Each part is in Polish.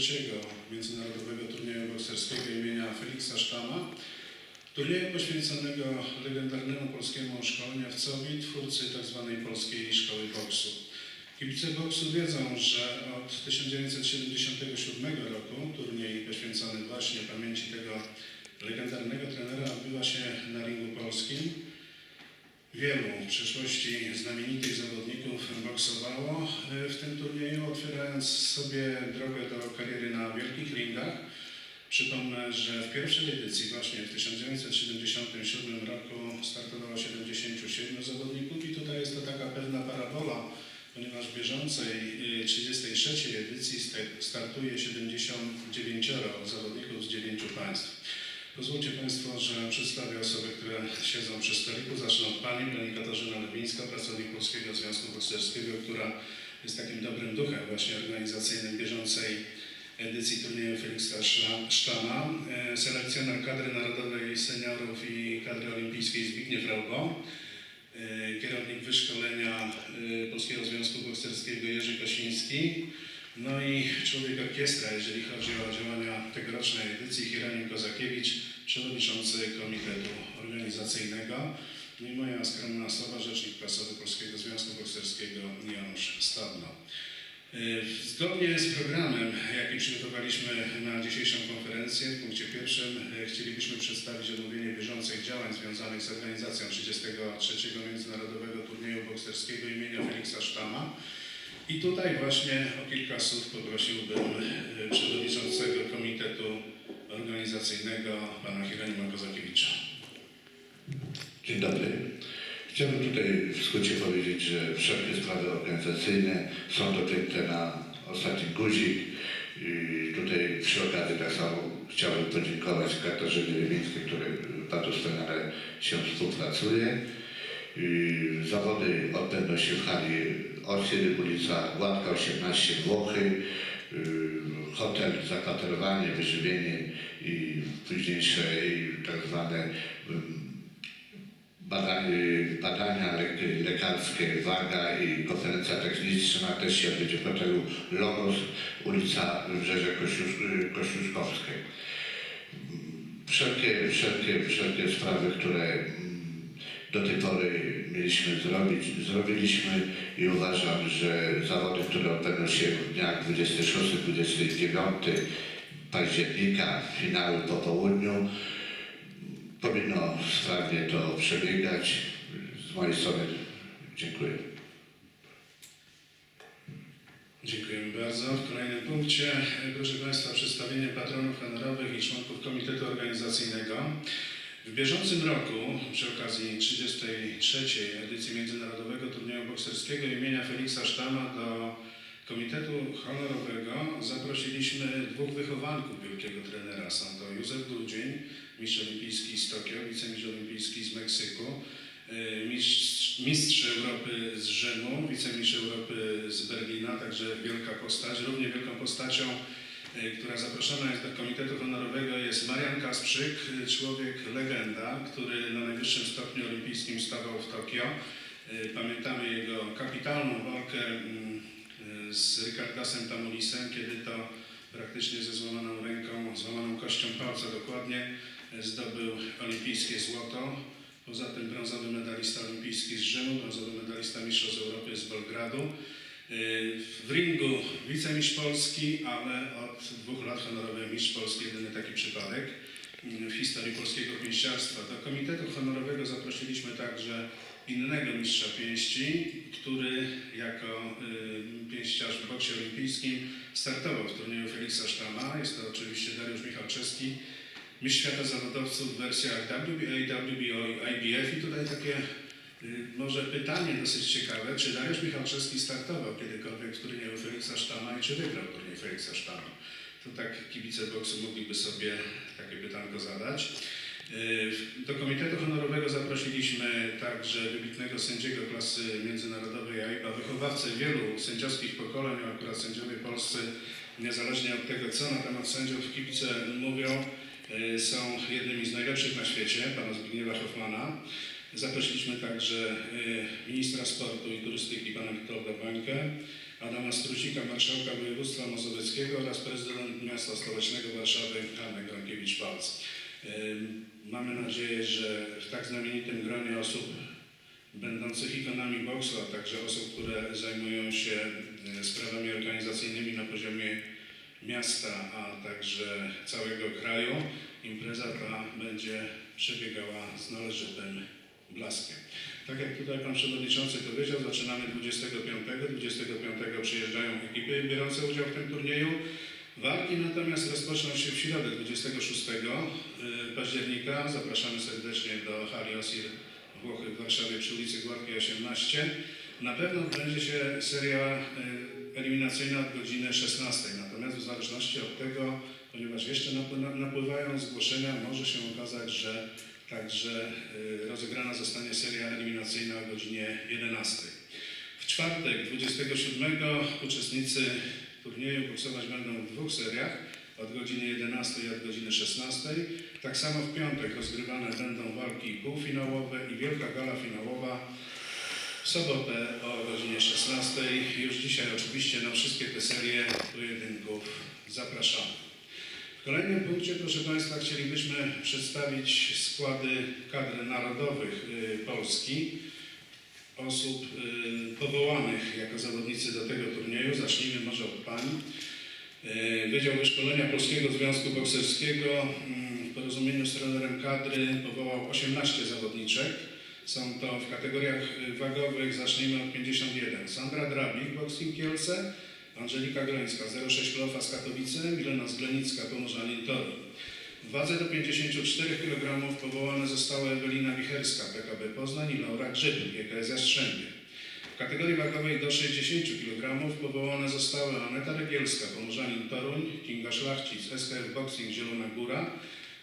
trzeciego Międzynarodowego Turnieju Bokserskiego imienia Feliksa Sztama, turnieju poświęconego legendarnemu polskiemu szkoleniowcowi, twórcy tzw. Polskiej Szkoły Boksu. Kibice boksu wiedzą, że od 1977 roku turniej poświęcony właśnie pamięci tego legendarnego trenera odbywa się na ringu polskim. Wielu w przeszłości znamienitych zawodników boksowało e, w tym turnieju, otwierając sobie drogę do kariery na wielkich ringach. Przypomnę, że w pierwszej edycji właśnie w 1977 roku startowało 77 zawodników i tutaj jest to taka pewna parabola, ponieważ w bieżącej y, 33 edycji sta- startuje 79 zawodników z 9 państw. Pozwólcie Państwo, że przedstawię osoby, które siedzą przy stoliku. Zacznę od Pani, Pani Katarzyna Lewińska, pracownik Polskiego Związku Bokserskiego, która jest takim dobrym duchem właśnie organizacyjnym bieżącej edycji turnieju Feliksa Sztama. E, Selekcjoner kadry narodowej seniorów i kadry olimpijskiej Zbigniew Raubo. E, Kierownik wyszkolenia e, Polskiego Związku Bokserskiego Jerzy Kosiński. No i człowiek orkiestra, jeżeli chodzi o działania tegorocznej edycji, Hieronim Kozakiewicz, przewodniczący Komitetu Organizacyjnego. No i moja skromna osoba, rzecznik prasowy Polskiego Związku Bokserskiego Janusz Stadno. Y, Zgodnie z programem, jaki przygotowaliśmy na dzisiejszą konferencję, w punkcie pierwszym y, chcielibyśmy przedstawić omówienie bieżących działań związanych z organizacją 33. Międzynarodowego Turnieju Bokserskiego imienia Feliksa Sztama. I tutaj właśnie o kilka słów poprosiłbym y, przewodniczącego Komitetu Organizacyjnego, pana Hieronima Kozakiewicza. Dzień dobry. Chciałbym tutaj w skrócie powiedzieć, że wszelkie sprawy organizacyjne są dopięte na ostatni guzik. I tutaj przy okazji tak samo chciałbym podziękować Katarzynie Lewińskiej, której bardzo wspaniale się współpracuje. I Zawody odbędą się w hali Osiry, ulica Gładka 18 Włochy. Y, Hotel, zakwaterowanie, wyżywienie i późniejsze tak zwane ym, badania, badania le- lekarskie, waga i konferencja techniczna też się odbędzie w hotelu Logos, ulica Wybrzeże Kościusz- Kościuszkowskie. Wszelkie, wszelkie, wszelkie sprawy, które do tej pory mieliśmy zrobić, zrobiliśmy i uważam, że zawody, które odbędą się w dniach 26-29 października, finały po południu, powinno sprawnie to przebiegać. Z mojej strony dziękuję. Dziękujemy bardzo. W kolejnym punkcie, e, proszę Państwa, przedstawienie patronów honorowych i członków Komitetu Organizacyjnego. W bieżącym roku, przy okazji 33. edycji Międzynarodowego Turnieju Bokserskiego imienia Feliksa Sztama do Komitetu Honorowego zaprosiliśmy dwóch wychowanków wielkiego trenera. Są to Józef Grudzień, mistrz olimpijski z Tokio, wicemistrz olimpijski z Meksyku, e, mistrz, mistrz Europy z Rzymu, wicemistrz Europy z Berlina, także wielka postać. Równie wielką postacią, która zaproszona jest do Komitetu Honorowego jest Marian Kasprzyk, e, człowiek legenda, który na najwyższym stopniu olimpijskim stawał w Tokio. E, Pamiętamy jego kapitalną walkę mm, z Ricardasem Tamulisem, kiedy to praktycznie ze złamaną ręką, złamaną kością palca dokładnie, zdobył olimpijskie złoto. Poza tym brązowy medalista olimpijski z Rzymu, brązowy medalista Mistrzostw Europy z Belgradu. E, W ringu wicemistrz Polski, ale od dwóch lat honorowy mistrz Polski, jedyny taki przypadek mm, w historii polskiego pięściarstwa. Do Komitetu Honorowego zaprosiliśmy także innego mistrza pięści, który jako y, pięściarz w boksie olimpijskim startował w turnieju Feliksa Sztama. Jest to oczywiście Dariusz Michalczewski, mistrz świata zawodowców w wersjach WBA, WBO i IBF. I tutaj takie y, może pytanie dosyć ciekawe, czy Dariusz Michalczewski startował kiedykolwiek w turnieju Feliksa Sztama i czy wygrał turniej Feliksa Sztama? To tak kibice boksu mogliby sobie takie pytanko zadać. Y, Do Komitetu Honorowego zaprosiliśmy także wybitnego sędziego klasy międzynarodowej AIPA, wychowawcę wielu sędziowskich pokoleń, a akurat sędziowie polscy, niezależnie od tego, co na temat sędziów kibice mówią, y, są jednymi z najlepszych na świecie, pana Zbigniewa Hoffmana. Zaprosiliśmy także y, ministra sportu i turystyki, pana Witolda Bańkę, Adama Strucika, marszałka województwa mazowieckiego oraz prezydent miasta stołecznego Warszawy Hanny Gronkiewicz-Walc. Ym, Mamy nadzieję, że w tak znamienitym gronie osób będących ikonami boksu, a także osób, które zajmują się e, sprawami organizacyjnymi na poziomie miasta, a także całego kraju, impreza ta będzie przebiegała z należytym blaskiem. Tak jak tutaj Pan Przewodniczący powiedział, zaczynamy 25. 25 przyjeżdżają ekipy biorące udział w tym turnieju. Walki natomiast rozpoczną się w środę 26 października. Zapraszamy serdecznie do hali Osir Włochy w Warszawie przy ulicy Gładkiej 18. Na pewno będzie się seria y, eliminacyjna od godziny 16. Natomiast w zależności od tego, ponieważ jeszcze napływają zgłoszenia, może się okazać, że także y, rozegrana zostanie seria eliminacyjna o godzinie 11. W czwartek 27 uczestnicy turnieju boksować będą w dwóch seriach od godziny 11 i od godziny 16. Tak samo w piątek rozgrywane będą walki półfinałowe i wielka gala finałowa w sobotę o godzinie 16. Już dzisiaj oczywiście na wszystkie te serie pojedynków zapraszamy. W kolejnym punkcie, proszę Państwa, chcielibyśmy przedstawić składy kadr narodowych y, Polski, osób y, powołanych jako zawodnicy do tego turnieju. Zacznijmy może od Pań. Y, Wydział Wyszkolenia Polskiego Związku Bokserskiego mm, w porozumieniu z trenerem kadry powołał 18 zawodniczek. Są to w kategoriach wagowych, zacznijmy od 51. Sandra Drabik, Boxing Kielce, Angelika Grońska, 06 Klofa z Katowice, Milena Zglenicka, Pomorzanin Toruń. W wadze do 54 kg powołane zostały Ewelina Wicherska, PKB Poznań i Laura Grzyb, GKS Jastrzębie. W kategorii wagowej do 60 kg powołane zostały Aneta Regielska, Pomorzanin Toruń, Kinga Szlachcic, SKF Boxing Zielona Góra,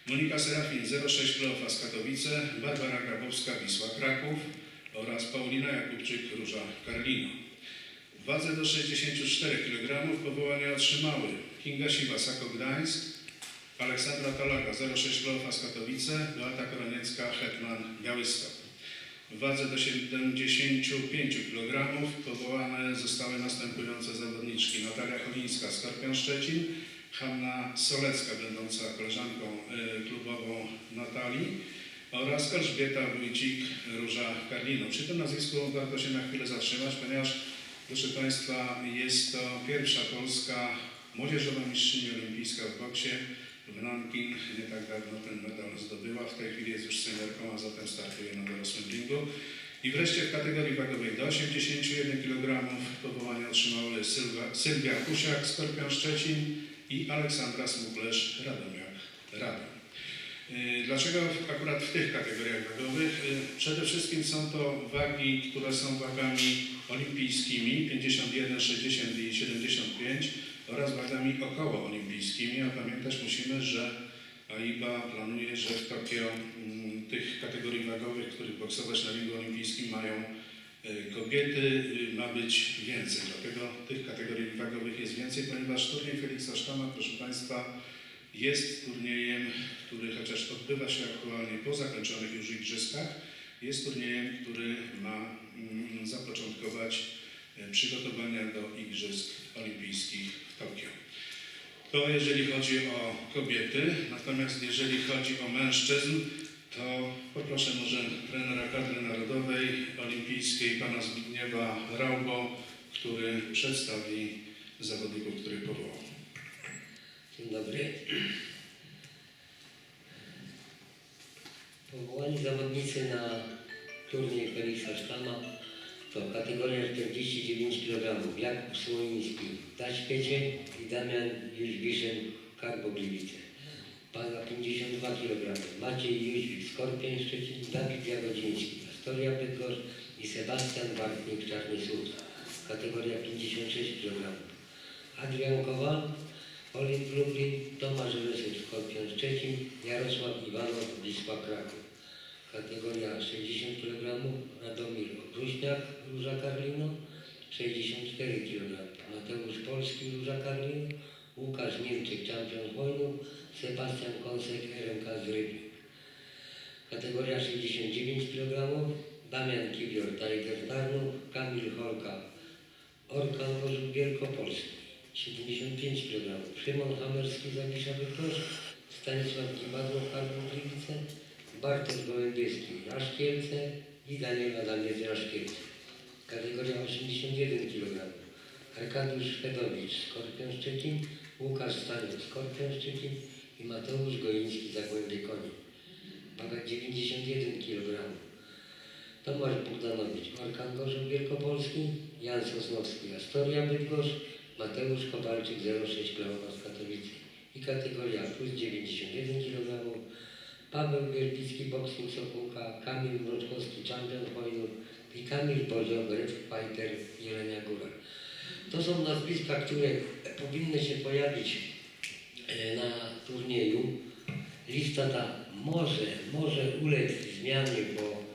Monika Serafin, 06 Klofa z Katowice, Barbara Grabowska, Wisła Kraków oraz Paulina Jakubczyk, Róża Karlino. Wadze do 64 kg powołania otrzymały Kinga Siwa, Sako Gdańsk, Aleksandra Talaga, 06 Klofa z Katowice, Beata Koroniecka, Hetman, Białystok. W wadze do 75 kg powołane zostały następujące zawodniczki Natalia Cholińska, Skorpion Szczecin, Hanna Solecka, będąca koleżanką y, klubową Natalii oraz Elżbieta Wójcik, Róża Karlino. Przy tym nazwisku warto się na chwilę zatrzymać, ponieważ proszę Państwa, jest to pierwsza polska młodzieżowa mistrzyni olimpijska w boksie. W Nanking nie tak dawno ten medal zdobyła. W tej chwili jest już seniorką, a zatem startuje na dorosłym ringu. I wreszcie w kategorii wagowej do 81 kg powołanie otrzymały Sylwa, Sylwia Kusiak, Skorpion Szczecin i Aleksandra Smuklerz, Radomiak, Radom. Y, Dlaczego akurat w tych kategoriach wagowych? Y, Przede wszystkim są to wagi, które są wagami olimpijskimi 51, 60 i 75 oraz wagami okołoolimpijskimi, a pamiętać musimy, że AIBA planuje, że w Tokio mm, tych kategorii wagowych, których boksować na ringu olimpijskim mają y, kobiety, ma być więcej. Dlatego tych kategorii wagowych jest więcej, ponieważ turniej Feliksa Sztama, proszę Państwa, jest turniejem, który chociaż odbywa się aktualnie po zakończonych już igrzyskach, jest turniejem, który ma mm, zapoczątkować e, przygotowania do Igrzysk Olimpijskich w Tokio. To jeżeli chodzi o kobiety, natomiast jeżeli chodzi o mężczyzn, to poproszę może trenera kadry narodowej olimpijskiej, pana Zbigniewa Raubo, który przedstawi zawodników, których powołał. Dzień dobry. Powołani zawodnicy na turniej Feliksa Sztama to kategoria 49 kg. Jakub Słowiński w Daśpiecie i Damian Jóźwiszyn Karbogliwice. Waga 52 kg. Maciej Jóźwik Skorpion Szczecin, Dawid Jagodziński Astoria Bydgoszcz i Sebastian Bartnik Czarny Słód. Kategoria 56 kg. Adrian Kowal Olimp Lublin, Tomasz Rysuć, Skorpion Szczecin, Jarosław Iwanow, Wisła Kraków. Kategoria 60 kg, Radomir Opruśniak, Róża Karlino, 64 kg, Mateusz Polski, Róża Karlino, Łukasz Niemczyk, czampion wojnu, Sebastian Konsek, RMK z Rybnik. Kategoria 69 kg, Damian Kiwior, Tiger Tarnów, Kamil Holka, Orkan Gorzów Wielkopolski 75 kg, Szymon Hamerski Zawisza Bydgoszcz, Stanisław Gimadło Kargów Gliwice, Bartosz Gołębieski Raszkielce i Daniel Adamiec Raszkielce. Kategoria 81 kg. Arkadiusz Szwedowicz Skorpion Szczecin, Łukasz Staniuk Skorpion Szczecin i Mateusz Goiński Zagłębie Koni. Waga 91 kg. Tomasz Bogdanowicz Orkan Gorzów Wielkopolski, Jan Sosnowski Astoria Bydgoszcz, Mateusz Kowalczyk 06 Krakowa z Katowicy i kategoria plus 91 kg. Paweł Wierbicki Boxing Sokółka, Kamil Mroczkowski Champion Hojnów i Kamil Bozioł Ref Fighter Jelenia Góra. To są nazwiska, które powinny się pojawić e, na turnieju. Lista ta może, może ulec zmianie, bo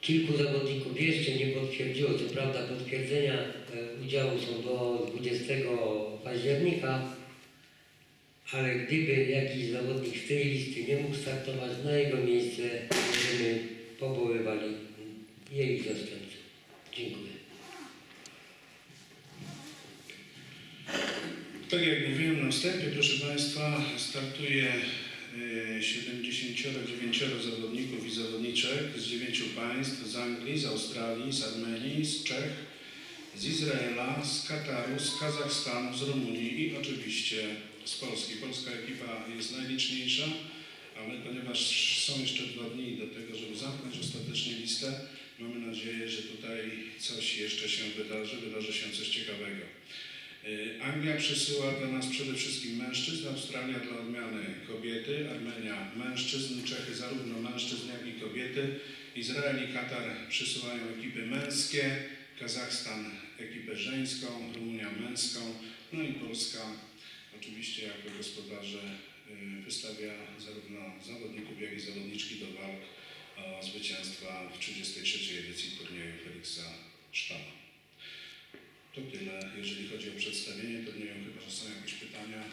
kilku zawodników jeszcze nie potwierdziło. Co prawda potwierdzenia e, udziału są do 20 października, ale gdyby jakiś zawodnik z tej listy nie mógł startować, na jego miejsce będziemy powoływali jej zastępców. Dziękuję. Tak jak mówiłem na wstępie, proszę Państwa, startuje 79 zawodników i zawodniczek z 9 państw, z Anglii, z Australii, z Armenii, z Czech, z Izraela, z Kataru, z Kazachstanu, z Rumunii i oczywiście z Polski. Polska ekipa jest najliczniejsza, ale ponieważ są jeszcze dwa dni do tego, żeby zamknąć ostatecznie listę, mamy nadzieję, że tutaj coś jeszcze się wydarzy, wydarzy się coś ciekawego. Y, Anglia przysyła dla nas przede wszystkim mężczyzn, Australia dla odmiany kobiety, Armenia mężczyzn, Czechy zarówno mężczyzn jak i kobiety, Izrael i Katar przysyłają ekipy męskie, Kazachstan ekipę żeńską, Rumunia męską, no i Polska oczywiście jako gospodarze y, wystawia zarówno zawodników, jak i zawodniczki do walk o zwycięstwa w 33. edycji turnieju Feliksa Sztama. To tyle, jeżeli chodzi o przedstawienie turnieju, chyba że są jakieś pytania.